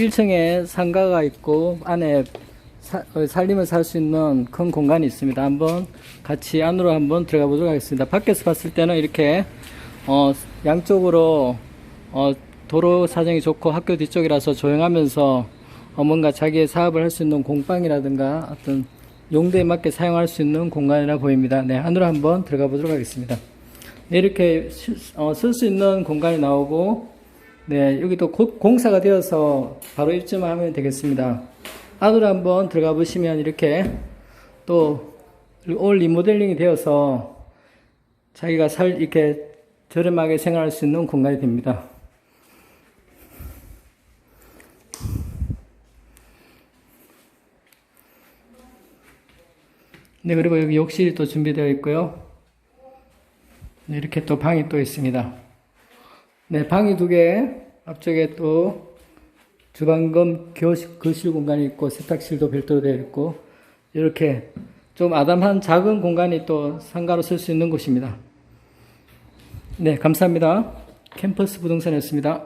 1층에 상가가 있고 안에 사- 어, 살림을 살 수 있는 큰 공간이 있습니다. 한번 같이 안으로 한번 들어가 보도록 하겠습니다. 밖에서 봤을 때는 이렇게 어, 양쪽으로 어, 도로 사정이 좋고 학교 뒤쪽이라서 조용하면서 어, 뭔가 자기의 사업을 할 수 있는 공방이라든가 어떤 용도에 맞게 사용할 수 있는 공간이라 보입니다. 네, 안으로 한번 들어가 보도록 하겠습니다. 네, 이렇게 어, 쓸수 있는 공간이 나오고 네, 여기 또곧 공사가 되어서 바로 입주만 하면 되겠습니다. 안으로 한번 들어가 보시면 이렇게 또 올 리모델링이 되어서 자기가 살 이렇게 저렴하게 생활할 수 있는 공간이 됩니다. 네, 그리고 여기 욕실이 또 준비되어 있고요. 네, 이렇게 또 방이 또 있습니다. 네, 방이 두 개, 앞쪽에 또 주방금 교실, 거실 공간이 있고, 세탁실도 별도로 되어 있고, 이렇게 좀 아담한 작은 공간이 또 상가로 쓸 수 있는 곳입니다. 네, 감사합니다. 캠퍼스 부동산이었습니다.